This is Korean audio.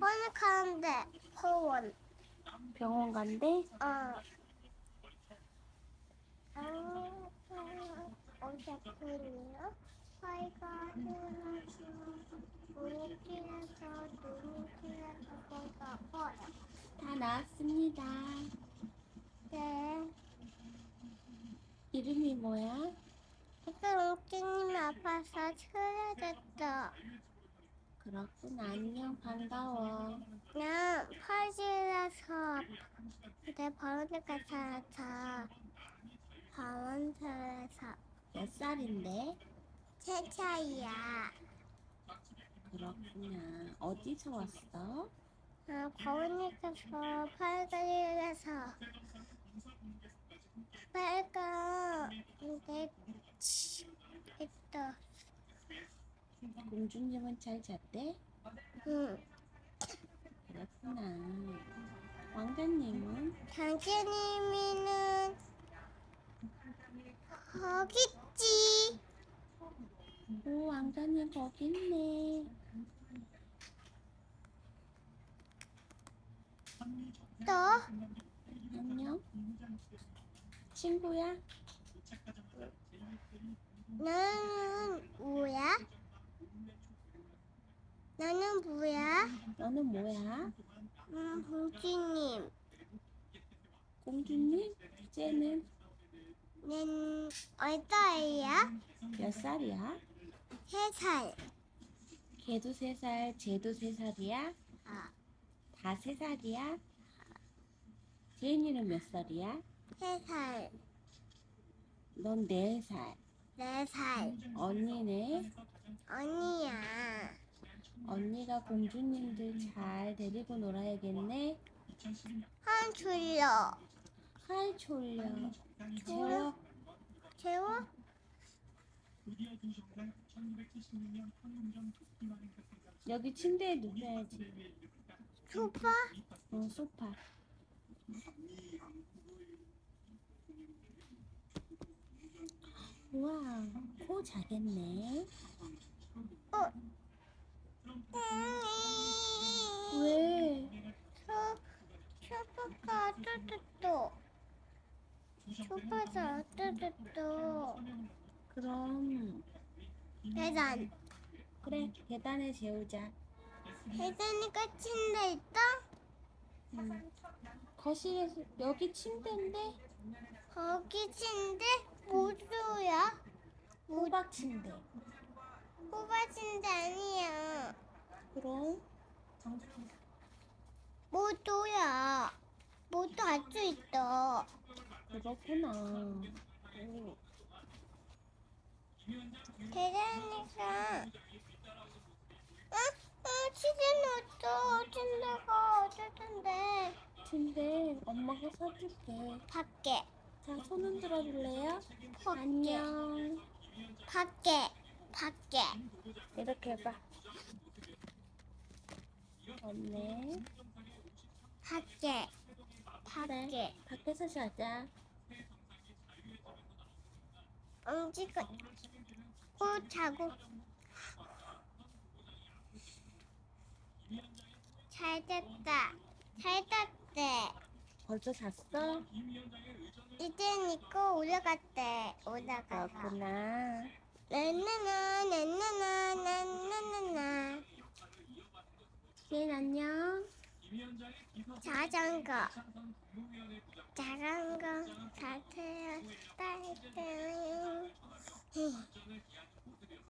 병원 가는데 병원. 병원 간대? 어. 아, 어제뿐이요? 아이가 일어나서 눈길에서 눈길에서 뭐가 아파요. 다 나왔습니다. 네. 이름이 뭐야? 아까 옥진님이 아파서 쓰러졌어. 그렇구나. 안녕. 반가워. 나 팔질라서 내 병원에 가서 병원에서 몇 살인데? 세 차이야. 그렇구나. 어디서 왔어? 아, 가서 팔질라서 빨간 내 있다. 공주님은 잘 잤대? 응. 그렇구나. 왕자님은? 당신님이는 거기 있지. 오, 왕자님 거기 있네. 또 안녕. 친구야? 나는 뭐야? 나는 뭐야? 너는 뭐야? 음, 공주님. 공주님? 쟤는 난 얼마예요? 몇 살이야? 세 살. 걔도 세 살, 쟤도 세 살이야? 아, 다 세 살이야? 제인이는 몇 살이야? 세 살. 넌 네 살. 네 살. 언니네? 언니야. 공주님들 잘 데리고 놀아야겠네. 한 줄요. 하이 졸려. 재워. 재워? 여기 침대에 누워야지. 소파? 어, 소파. 우와, 코 자겠네. 어. 음. 왜? 소, 소파가 어떠셨어? 소파가 어떠셨어? 그럼 계단. 그래 계단에 재우자. 계단이가 침대 있다? 응. 거실에서 여기 침대인데 거기 침대? 모두야? 호박 침대. 호바 침대 아니야. 그럼 모두야. 모두 할수 있어. 그렇구나. 계단이가 어? 어, 침대는 어떠? 침대가 어떨 텐데. 침대 엄마가 사줄게. 밖에. 자, 손 흔들어 줄래요? 밖에. 안녕. 밖에. 밖에. 이렇게 해봐. 없네. 밖에. 밖에. 밖에서 자자. 움직여. 꼭 자고. 잘 됐다. 잘 잤대. 벌써 잤어? 이젠 이거 올라갔대. 올라가서. 그렇구나. 나나나 나나나 나나나나 제인 안녕. 자전거. 자전거 잘 태웠다 했더니